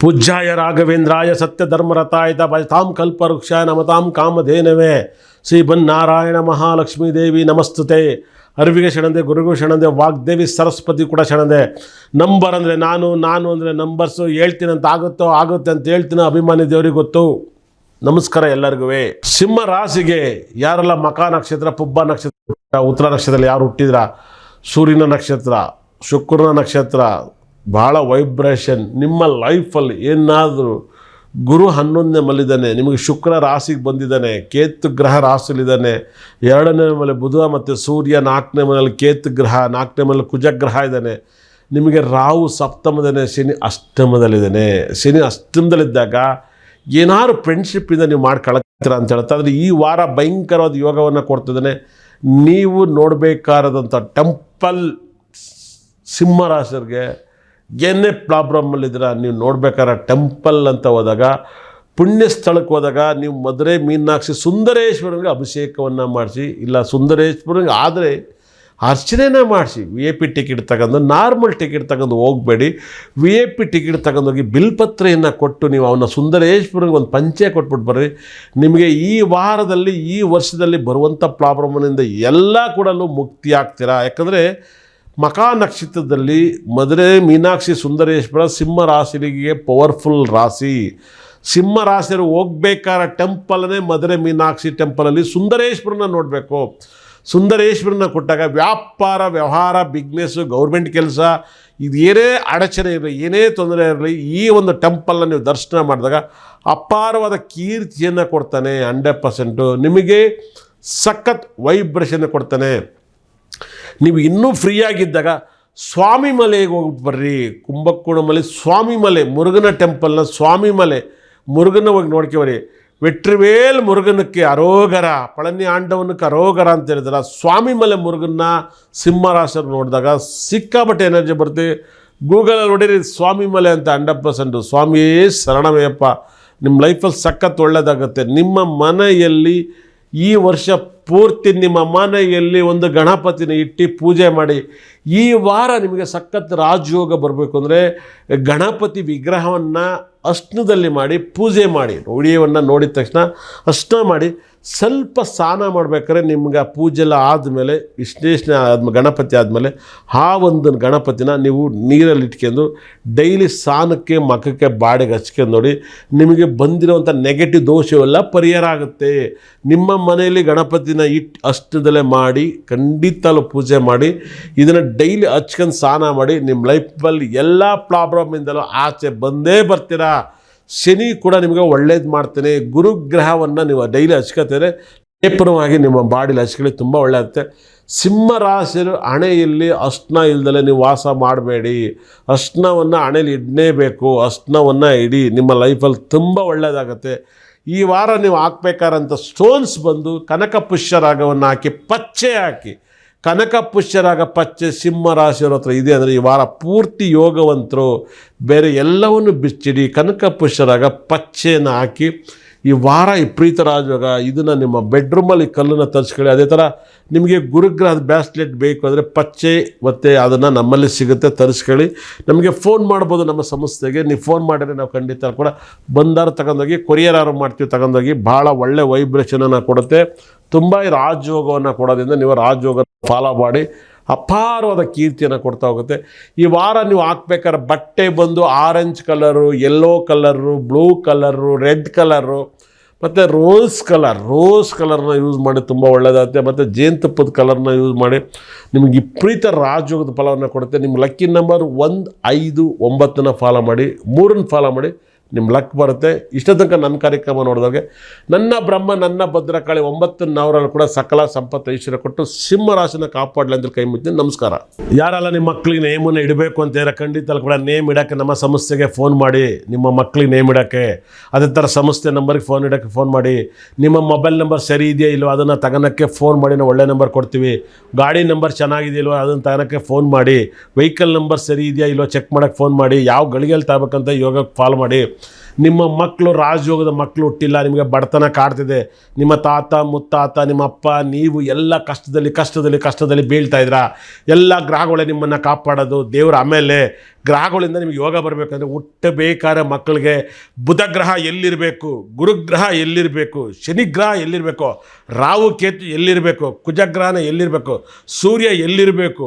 ಪೂಜ್ಯಾಯ ರಾಘವೇಂದ್ರಾಯ ಸತ್ಯಧರ್ಮರತಾಯತ ಭಜತಾಂ ಕಲ್ಪವೃಕ್ಷಾಯ ನಮತಾಂ ಕಾಮಧೇನವೇ. ಶ್ರೀ ಬನ್ನಾರಾಯಣ ಮಹಾಲಕ್ಷ್ಮೀ ದೇವಿ ನಮಸ್ತುತೆ. ಅರಿವಿಗೆ ಶರಣದೆ, ಗುರುಗೂ ಶರಣದೆ, ವಾಗ್ದೇವಿ ಸರಸ್ವತಿ ಕೂಡ ಶರಣದೆ. ನಂಬರ್ ಅಂದರೆ ನಾನು ನಾನು ಅಂದರೆ ನಂಬರ್ಸು ಹೇಳ್ತೀನಿ ಅಂತ ಆಗುತ್ತೋ ಆಗುತ್ತೆ ಅಂತ ಹೇಳ್ತೀನಿ ಅಭಿಮಾನಿ ದೇವರಿಗೆ ಗೊತ್ತು. ನಮಸ್ಕಾರ ಎಲ್ಲರಿಗೂ ಸಿಂಹ ರಾಶಿಗೆ ಯಾರೆಲ್ಲ ಮಕ ನಕ್ಷತ್ರ, ಪುಬ್ಬ ನಕ್ಷತ್ರ, ಉತ್ತರ ನಕ್ಷತ್ರದಲ್ಲಿ ಯಾರು ಹುಟ್ಟಿದ್ರ? ಸೂರ್ಯನ ನಕ್ಷತ್ರ, ಶುಕ್ರನ ನಕ್ಷತ್ರ ಭಾಳ ವೈಬ್ರೇಷನ್. ನಿಮ್ಮ ಲೈಫಲ್ಲಿ ಏನಾದರೂ ಗುರು ಹನ್ನೊಂದನೇ ಮಲ್ಲಿದ್ದಾನೆ ನಿಮಗೆ ಶುಕ್ರ ರಾಶಿಗೆ ಬಂದಿದ್ದಾನೆ, ಕೇತು ಗ್ರಹ ರಾಶಿಲಿದ್ದಾನೆ ಎರಡನೇ ಮೇಲೆ ಬುಧ ಮತ್ತು ಸೂರ್ಯ ನಾಲ್ಕನೇ ಮನೆಯಲ್ಲಿ ಕೇತು ಗ್ರಹ, ನಾಲ್ಕನೇ ಕುಜ ಕುಜಗ್ರಹ ಇದ್ದಾನೆ, ನಿಮಗೆ ರಾಹು ಸಪ್ತಮದನೇ ಶನಿ ಅಷ್ಟಮದಲ್ಲಿದ್ದಾನೆ. ಶನಿ ಅಷ್ಟಮದಲ್ಲಿದ್ದಾಗ ಏನಾದ್ರು ಫ್ರೆಂಡ್ಶಿಪ್ಪಿಂದ ನೀವು ಮಾಡ್ಕೊಳತ್ತೀರ ಅಂತ ಹೇಳ್ತಾ ಆದರೆ ಈ ವಾರ ಭಯಂಕರವಾದ ಯೋಗವನ್ನು ಕೊಡ್ತಿದ್ದಾನೆ ನೀವು ನೋಡಬೇಕಾದಂಥ ಟೆಂಪಲ್ ಸಿಂಹರಾಶರಿಗೆ ಏನೇ ಪ್ರಾಬ್ಲಮಲ್ಲಿದ್ದೀರ ನೀವು ನೋಡ್ಬೇಕಾದ್ರೆ ಟೆಂಪಲ್ ಅಂತ ಹೋದಾಗ ಪುಣ್ಯ ಸ್ಥಳಕ್ಕೆ ಹೋದಾಗ ನೀವು ಮದುರೆ ಮೀನಾಕ್ಷಿ ಸುಂದರೇಶ್ವರನಿಗೆ ಅಭಿಷೇಕವನ್ನು ಮಾಡಿಸಿ, ಇಲ್ಲ ಸುಂದರೇಶ್ವರನಿಗೆ ಆದರೆ ಅರ್ಚನೆನ ಮಾಡಿಸಿ ವಿ ಎ ಪಿ ಟಿಕೆಟ್ ತಗೊಂಡು ನಾರ್ಮಲ್ ಟಿಕೆಟ್ ತಗೊಂಡು ಹೋಗಬೇಡಿ ವಿ ಎ ಪಿ ಟಿಕೆಟ್ ತಗೊಂಡೋಗಿ ಬಿಲ್ಪತ್ರೆಯನ್ನು ಕೊಟ್ಟು ನೀವು ಅವನ ಸುಂದರೇಶ್ವರಿಗೆ ಒಂದು ಪಂಚೆ ಕೊಟ್ಬಿಟ್ಟು ಬರ್ರಿ. ನಿಮಗೆ ಈ ವಾರದಲ್ಲಿ, ಈ ವರ್ಷದಲ್ಲಿ ಬರುವಂಥ ಪ್ರಾಬ್ಲಮ್ನಿಂದ ಎಲ್ಲ ಕೂಡ ಮುಕ್ತಿ ಆಗ್ತೀರಾ? ಯಾಕಂದರೆ ಮಕಾ ನಕ್ಷತ್ರದಲ್ಲಿ ಮದುರೆ ಮೀನಾಕ್ಷಿ ಸುಂದರೇಶ್ವರ ಸಿಂಹ ರಾಶಿಗೆ ಪವರ್ಫುಲ್ ರಾಶಿ. ಸಿಂಹ ರಾಶಿಯರು ಹೋಗ್ಬೇಕಾದ ಟೆಂಪಲ್ನೇ ಮದುರೆ ಮೀನಾಕ್ಷಿ ಟೆಂಪಲಲ್ಲಿ ಸುಂದರೇಶ್ವರನ ನೋಡಬೇಕು. ಸುಂದರೇಶ್ವರನ ಕೊಟ್ಟಾಗ ವ್ಯಾಪಾರ, ವ್ಯವಹಾರ ಬಿಗ್ನೆಸ್ಸು ಗೌರ್ಮೆಂಟ್ ಕೆಲಸ, ಇದು ಏನೇ ಅಡಚಣೆ ಇರಲಿ, ಏನೇ ತೊಂದರೆ ಇರಲಿ, ಈ ಒಂದು ಟೆಂಪಲ್ನ ನೀವು ದರ್ಶನ ಮಾಡಿದಾಗ ಅಪಾರವಾದ ಕೀರ್ತಿಯನ್ನು ಕೊಡ್ತಾನೆ ಹಂಡ್ರೆಡ್ ಪರ್ಸೆಂಟು ನಿಮಗೆ ಸಖತ್ ವೈಬ್ರೇಷನ್ ಕೊಡ್ತಾನೆ. ನೀವು ಇನ್ನೂ ಫ್ರೀಯಾಗಿದ್ದಾಗ ಸ್ವಾಮಿ ಮಲೆಗೆ ಹೋಗಿ ಬರ್ರಿ. ಕುಂಭಕೋಣ ಮಲೆ, ಸ್ವಾಮಿ ಮಲೆ, ಮುರುಗನ ಟೆಂಪಲ್ನ ಸ್ವಾಮಿ ಮಲೆ, ಮುರುಗನ ಹೋಗಿ ನೋಡ್ಕೊಬರಿ ವೆಟ್ರಿವೇಲ್ ಮುರುಗನಕ್ಕೆ ಅರೋಗರ ಪಳನಿ ಆಂಡವನಕ್ಕೆ ಅರೋಗರ ಅಂತ ಹೇಳಿದಾರೆ ಸ್ವಾಮಿ ಮಲೆ ಮುರುಗನ್ನ ಸಿಂಹರಾಶರು ನೋಡಿದಾಗ ಸಿಕ್ಕಾಪಟ್ಟೆ ಎನರ್ಜಿ ಬರುತ್ತೆ. ಗೂಗಲಲ್ಲಿ ನೋಡಿರಿ, ಸ್ವಾಮಿ ಮಲೆ ಅಂತ ಹಂಡ್ರೆಡ್ ಪರ್ಸೆಂಟು. ಸ್ವಾಮಿಯೇ ಶರಣಮಯಪ್ಪ ನಿಮ್ಮ ಲೈಫಲ್ಲಿ ಸಖತ್ ಒಳ್ಳೆಯದಾಗುತ್ತೆ ನಿಮ್ಮ ಮನೆಯಲ್ಲಿ ಈ ವರ್ಷ ಪೂರ್ತಿ ನಿಮ್ಮ ಮನೆಯಲ್ಲಿ ಒಂದು ಗಣಪತಿನ ಇಟ್ಟು ಪೂಜೆ ಮಾಡಿ. ಈ ವಾರ ನಿಮಗೆ ಸಖತ್ ರಾಜಯೋಗ ಬರಬೇಕು ಅಂದರೆ ಗಣಪತಿ ವಿಗ್ರಹವನ್ನು ಅಷ್ಟದಲ್ಲಿ ಮಾಡಿ ಪೂಜೆ ಮಾಡಿ. ವಿಡಿಯೋವನ್ನು ನೋಡಿದ ತಕ್ಷಣ ಅಷ್ಟ ಮಾಡಿ ಸ್ವಲ್ಪ ಸ್ನಾನ ಮಾಡ್ಬೇಕಾದ್ರೆ ನಿಮ್ಗೆ ಆ ಪೂಜೆ ಎಲ್ಲ ಆದಮೇಲೆ ವಿಶ್ಲೇಷಣೆ ಆದ್ಮೇಲೆ ಗಣಪತಿ ಆದಮೇಲೆ ಆ ಒಂದು ಗಣಪತಿನ ನೀವು ನೀರಲ್ಲಿ ಇಟ್ಕೊಂಡು ಡೈಲಿ ಸ್ನಾನಕ್ಕೆ, ಮಖಕ್ಕೆ, ಬಾಡಿಗೆ ಹಚ್ಕೊಂಡು ನೋಡಿ, ನಿಮಗೆ ಬಂದಿರುವಂಥ ನೆಗೆಟಿವ್ ದೋಷವೆಲ್ಲ ಪರಿಹಾರ ಆಗುತ್ತೆ. ನಿಮ್ಮ ಮನೆಯಲ್ಲಿ ಗಣಪತಿನ ಇಟ್ಟು ಅಷ್ಟದಲ್ಲೇ ಮಾಡಿ ಖಂಡಿತಲೂ ಪೂಜೆ ಮಾಡಿ, ಇದನ್ನು ಡೈಲಿ ಹಚ್ಕೊಂಡು ಸ್ನಾನ ಮಾಡಿ, ನಿಮ್ಮ ಲೈಫಲ್ಲಿ ಎಲ್ಲ ಪ್ರಾಬ್ಲಮಿಂದಲೂ ಆಚೆ ಬಂದೇ ಬರ್ತೀರಾ? ಶನಿ ಕೂಡ ನಿಮಗೆ ಒಳ್ಳೇದು ಮಾಡ್ತೇನೆ. ಗುರುಗ್ರಹವನ್ನು ನೀವು ಡೈಲಿ ಹಚ್ಕೋತಾರೆ ಲೇಪನವಾಗಿ ನಿಮ್ಮ ಬಾಡಿಲಿ ಹಚ್ಕೊಳ್ಳಿ ತುಂಬ ಒಳ್ಳೆಯಾಗುತ್ತೆ ಸಿಂಹ ರಾಶಿಯರು ಹಣೆಯಲ್ಲಿ ಅಷ್ಟನ ಇಲ್ದಲೆ ನೀವು ವಾಸ ಮಾಡಬೇಡಿ. ಅಷ್ಟನವನ್ನು ಹಣೆಯಲ್ಲಿ ಇಡಲೇಬೇಕು ಅಷ್ಟನವನ್ನು ಇಡಿ, ನಿಮ್ಮ ಲೈಫಲ್ಲಿ ತುಂಬ ಒಳ್ಳೆಯದಾಗತ್ತೆ ಈ ವಾರ ನೀವು ಹಾಕ್ಬೇಕಾದಂಥ ಸ್ಟೋನ್ಸ್ ಬಂದು ಕನಕ ಪುಷ್ಯ ರಾಗವನ್ನು ಹಾಕಿ, ಪಚ್ಚೆ ಹಾಕಿ ಕನಕ ಪುಷ್ಯರಾಗ ಪಚ್ಚೆ ಸಿಂಹ ರಾಶಿಯವ್ರ ಹತ್ರ ಇದೆ ಅಂದರೆ ಈ ವಾರ ಪೂರ್ತಿ ಯೋಗವಂತರು ಬೇರೆ ಎಲ್ಲವನ್ನು ಬಿಚ್ಚಿಡಿ ಕನಕ ಪುಷ್ಯರಾಗ ಪಚ್ಚೆಯನ್ನು ಹಾಕಿ ಈ ವಾರ ಈ ರಾಜಯೋಗ, ಇದನ್ನು ನಿಮ್ಮ ಬೆಡ್ರೂಮಲ್ಲಿ ಕಲ್ಲನ್ನು ತರಿಸ್ಕೊಳ್ಳಿ. ಅದೇ ಥರ ನಿಮಗೆ ಗುರುಗ್ರಹದ ಬ್ಯಾಸ್ಲೆಟ್ ಬೇಕು ಅಂದರೆ ಪಚ್ಚೆ ಮತ್ತು ಅದನ್ನು ನಮ್ಮಲ್ಲಿ ಸಿಗುತ್ತೆ, ತರಿಸ್ಕೊಳ್ಳಿ. ನಮಗೆ ಫೋನ್ ಮಾಡ್ಬೋದು ನಮ್ಮ ಸಂಸ್ಥೆಗೆ. ನೀವು ಫೋನ್ ಮಾಡಿದ್ರೆ ನಾವು ಖಂಡಿತ ಕೂಡ ಬಂದಾರ ತಗೊಂಡೋಗಿ ಕೊರಿಯರ್ ಆರು ಮಾಡ್ತೀವಿ ತಗೊಂಡೋಗಿ, ಭಾಳ ಒಳ್ಳೆ ವೈಬ್ರೇಷನನ್ನು ಕೊಡುತ್ತೆ. ತುಂಬ ರಾಜಯೋಗವನ್ನು ಕೊಡೋದ್ರಿಂದ ನೀವು ರಾಜಯೋಗ ಫಾಲೋ ಮಾಡಿ ಅಪಾರವಾದ ಕೀರ್ತಿಯನ್ನು ಕೊಡ್ತಾ ಹೋಗುತ್ತೆ. ಈ ವಾರ ನೀವು ಹಾಕ್ಬೇಕಾದ್ರೆ ಬಟ್ಟೆ ಬಂದು orange colour yellow colour blue colour red colour ಮತ್ತು ರೋಸ್ ಕಲರ್ ರೋಸ್ ಕಲರ್ನ ಯೂಸ್ ಮಾಡಿ ತುಂಬ ಒಳ್ಳೆಯದಾಗುತ್ತೆ ಮತ್ತು ಜೇನುತುಪ್ಪದ ಕಲರ್ನ ಯೂಸ್ ಮಾಡಿ ನಿಮಗೆ ವಿಪರೀತ ರಾಜಯೋಗದ ಫಲವನ್ನು ಕೊಡುತ್ತೆ. ನಿಮ್ಮ ಲಕ್ಕಿ ನಂಬರ್ ಒಂದು ಐದು ಒಂಬತ್ತನ್ನು ಫಾಲೋ ಮಾಡಿ, ಮೂರನ್ನು ಫಾಲೋ ಮಾಡಿ ನಿಮ್ಮ ಲಕ್ ಬರುತ್ತೆ. ಇಷ್ಟ ತನಕ ನನ್ನ ಕಾರ್ಯಕ್ರಮ ನೋಡಿದಾಗೆ ನನ್ನ ಬ್ರಹ್ಮ, ನನ್ನ ಭದ್ರಕಾಳಿ ಒಂಬತ್ತು ನಾವರಲ್ಲಿ ಕೂಡ ಸಕಲ ಸಂಪತ್ತು ಐಶ್ವರ್ಯ ಕೊಟ್ಟು ಸಿಂಹರಾಶಿನ ಕಾಪಾಡಲಿ ಅಂತ ಕೈ ಮುಚ್ತೀನಿ ನಮಸ್ಕಾರ. ಯಾರಲ್ಲ ನಿಮ್ಮ ಮಕ್ಕಳಿಗೆ ನೇಮನ್ನು ಇಡಬೇಕು ಅಂತ ಹೇಳಿ ಖಂಡಿತ ಕೂಡ ನೇಮ್ ಇಡೋಕ್ಕೆ, ನಮ್ಮ ಸಂಸ್ಥೆಗೆ ಫೋನ್ ಮಾಡಿ. ನಿಮ್ಮ ಮಕ್ಕಳಿಗೆ ನೇಮ್ ಇಡೋಕ್ಕೆ. ಅದೇ ಥರ ಸಂಸ್ಥೆ ನಂಬರ್ಗೆ ಫೋನ್ ಇಡೋಕ್ಕೆ ಫೋನ್ ಮಾಡಿ. ನಿಮ್ಮ ಮೊಬೈಲ್ ನಂಬರ್ ಸರಿ ಇದೆಯಾ ಇಲ್ವೋ, ಅದನ್ನು ತಗೋಳಕ್ಕೆ ಫೋನ್ ಮಾಡಿ, ನಾವು ಒಳ್ಳೆ ನಂಬರ್ ಕೊಡ್ತೀವಿ. ಗಾಡಿ ನಂಬರ್ ಚೆನ್ನಾಗಿದೆಯಲ್ವೋ ಅದನ್ನು ತಗೋಳಕ್ಕೆ ಫೋನ್ ಮಾಡಿ. ವೆಹಿಕಲ್ ನಂಬರ್ ಸರಿ ಇದೆಯಾ ಇಲ್ವೋ ಚೆಕ್ ಮಾಡೋಕ್ಕೆ ಫೋನ್ ಮಾಡಿ. ಯಾವ ಗಳಿಗೆಯಲ್ಲಿ ತಗೋಬೇಕಂತ ಯೋಗಕ್ಕೆ ಫಾಲೋ ಮಾಡಿ. ನಿಮ್ಮ ಮಕ್ಕಳು ರಾಜಯೋಗದ ಮಕ್ಕಳು ಹುಟ್ಟಿಲ್ಲ, ನಿಮಗೆ ಬಡತನ ಕಾಡ್ತಿದೆ. ನಿಮ್ಮ ತಾತ, ಮುತ್ತಾತ, ನಿಮ್ಮ ಅಪ್ಪ, ನೀವು ಎಲ್ಲ ಕಷ್ಟದಲ್ಲಿ ಕಷ್ಟದಲ್ಲಿ ಕಷ್ಟದಲ್ಲಿ ಬೀಳ್ತಾ ಇದ್ದೀರಾ? ಎಲ್ಲ ಗ್ರಹಗಳೇ ನಿಮ್ಮನ್ನು ಕಾಪಾಡೋದು, ದೇವರ ಆಮೇಲೆ ಗ್ರಹಗಳಿಂದ ನಿಮಗೆ ಯೋಗ ಬರಬೇಕಂದ್ರೆ ಹುಟ್ಟಬೇಕಾದ ಮಕ್ಕಳಿಗೆ ಬುಧ ಗ್ರಹ ಎಲ್ಲಿರಬೇಕು, ಗುರುಗ್ರಹ ಎಲ್ಲಿರಬೇಕು, ಶನಿಗ್ರಹ ಎಲ್ಲಿರಬೇಕು, ರಾಹು ಕೇತು ಎಲ್ಲಿರಬೇಕು, ಕುಜಗ್ರಹನ ಎಲ್ಲಿರಬೇಕು, ಸೂರ್ಯ ಎಲ್ಲಿರಬೇಕು